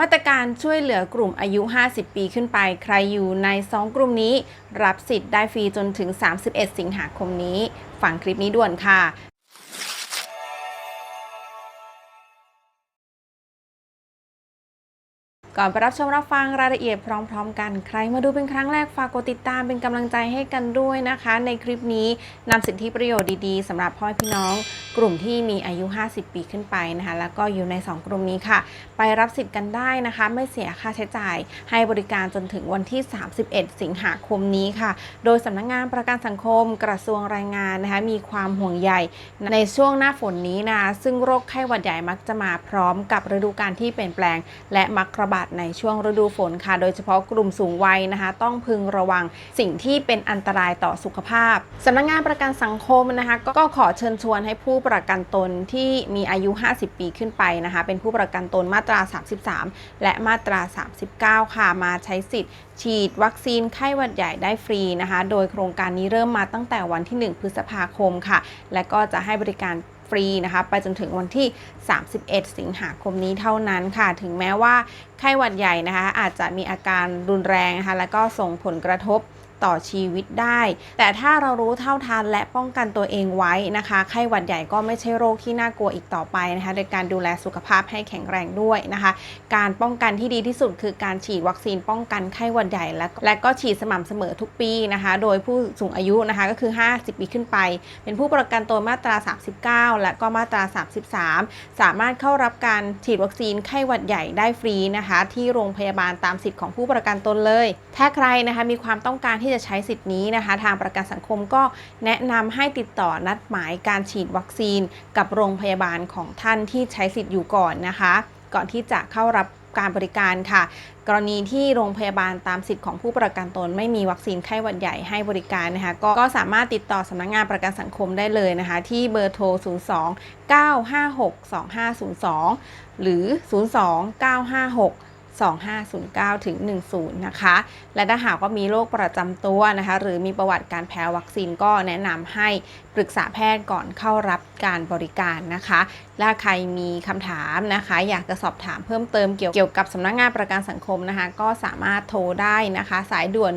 มาตรการช่วยเหลือกลุ่มอายุ 50 ปีขึ้นไป ใครอยู่ใน 2 กลุ่มนี้ รับสิทธิ์ได้ฟรีจนถึง 31 สิงหาคมนี้ ฟังคลิปนี้ด่วนค่ะ ก่อนไปรับชมรับฟังรายละเอียดพร้อม ๆ กันใครมาดูเป็นครั้งแรกฝากกดติดตามเป็นกำลังใจให้กันด้วยนะคะ ในคลิปนี้นำสิทธิประโยชน์ดีๆสำหรับพ่อพี่น้อง กลุ่มที่มีอายุ 50 ปีขึ้นไปนะคะแล้วก็อยู่ใน 2 กลุ่มนี้ค่ะ ไปรับสิทธิ์กันได้นะคะ ไม่เสียค่าใช้จ่าย ให้บริการจนถึงวันที่ 31 สิงหาคมนี้ค่ะ โดยสำนักงงานประกันสังคมกระทรวงแรงงานนะคะมีความห่วงใยในช่วงหน้าฝนนี้นะคะซึ่งโรคไข้หวัดใหญ่มักจะมาพร้อมกับฤดูกาลที่เปลี่ยนแปลง และมักระบาดในช่วงฤดูฝนค่ะ โดยเฉพาะกลุ่มสูงวัยนะคะ ต้องพึงระวังสิ่งที่เป็นอันตรายต่อสุขภาพสำนักงานประกันสังคมนะคะก็ก็ขอเชิญชวนให้ผู้ประกันตนที่มีอายุ 50 ปีขึ้นไปนะคะ เป็นผู้ประกันตนมาตรา 33 และมาตรา 39 ค่ะมาใช้สิทธิ์ ฉีดวัคซีนไข้หวัดใหญ่ได้ฟรีนะคะ โดยโครงการนี้เริ่มมาตั้งแต่วันที่ 1 พฤษภาคมค่ะ และก็จะให้บริการ ฟรีนะคะ ไปจนถึงวันที่ 31 สิงหาคมนี้เท่านั้นค่ะ ถึงแม้ว่าไข้หวัดใหญ่นะคะ อาจจะมีอาการรุนแรงนะคะ และก็ส่งผลกระทบ ต่อชีวิตได้ แต่ถ้าเรารู้เท่าทันและป้องกันตัวเองไว้นะคะไข้หวัดใหญ่ก็ไม่ใช่โรคที่น่ากลัวอีกต่อไปนะคะโดยการดูแลสุขภาพให้แข็งแรงด้วยนะคะ การป้องกันที่ดีที่สุดคือการฉีดวัคซีนป้องกันไข้หวัดใหญ่และและก็ฉีดสม่ำเสมอทุกปีนะคะ โดยผู้สูงอายุนะคะก็คือ 50 ปีขึ้นไป เป็นผู้ประกันตนมาตรา 39 และก็มาตรา 33 สามารถเข้ารับการฉีดวัคซีนไข้หวัดใหญ่ได้ฟรีนะคะ ที่โรงพยาบาลตามสิทธิ์ของผู้ประกันตนเลย ถ้าใครนะคะมีความต้องการที่จะใช้สิทธิ์นี้นะคะ ทางประกันสังคมก็แนะนำให้ติดต่อนัดหมายการฉีดวัคซีน กับโรงพยาบาลของท่านที่ใช้สิทธิ์อยู่ก่อนนะคะ ก่อนที่จะเข้ารับการบริการค่ะ กรณีที่โรงพยาบาลตามสิทธิ์ของผู้ประกันตน ไม่มีวัคซีนไข้หวัดใหญ่ให้บริการนะคะ ก็ก็สามารถติดต่อสำนักงงานประกันสังคมได้เลยนะคะ ที่เบอร์โทร 02 956 2502 หรือ 02 956 2509 ถึง 10 นะคะ และถ้าหากว่ามีโรคประจำตัวนะคะ หรือมีประวัติการแพ้วัคซีนก็แนะนำให้ปรึกษาแพทย์ก่อนเข้ารับการบริการนะคะ และใครมีคำถามนะคะ อยากจะสอบถามเพิ่มเติมเกี่ยวกับสำนักงานประกันสังคมนะคะ ก็สามารถโทรได้นะคะ สายด่วน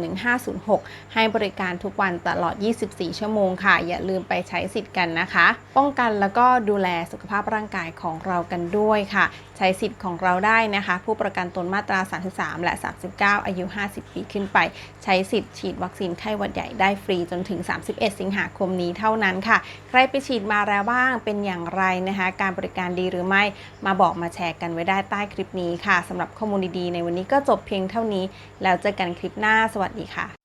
1506 ให้บริการทุกวันตลอด 24 ชั่วโมงค่ะ อย่าลืมไปใช้สิทธิ์กันนะคะ ป้องกันแล้วก็ดูแลสุขภาพร่างกายของเรากันด้วยค่ะ ใช้สิทธิ์ของเราได้นะคะ ผู้ประกันตนมาตรา 33 และ 39 อายุ 50 ปีขึ้นไป ใช้สิทธิ์ฉีดวัคซีนไข้หวัดใหญ่ได้ฟรีจนถึง 31 สิงหาคมนี้เท่านั้นค่ะ ใครไปฉีดมาแล้วบ้างเป็นอย่างไรนะคะ การบริการดีหรือไม่มาบอกมาแชร์กันไว้ได้ใต้คลิปนี้ค่ะสำหรับข้อมูลดีๆ ในวันนี้ก็จบเพียงเท่านี้ แล้วเจอกันคลิปหน้าสวัสดีค่ะ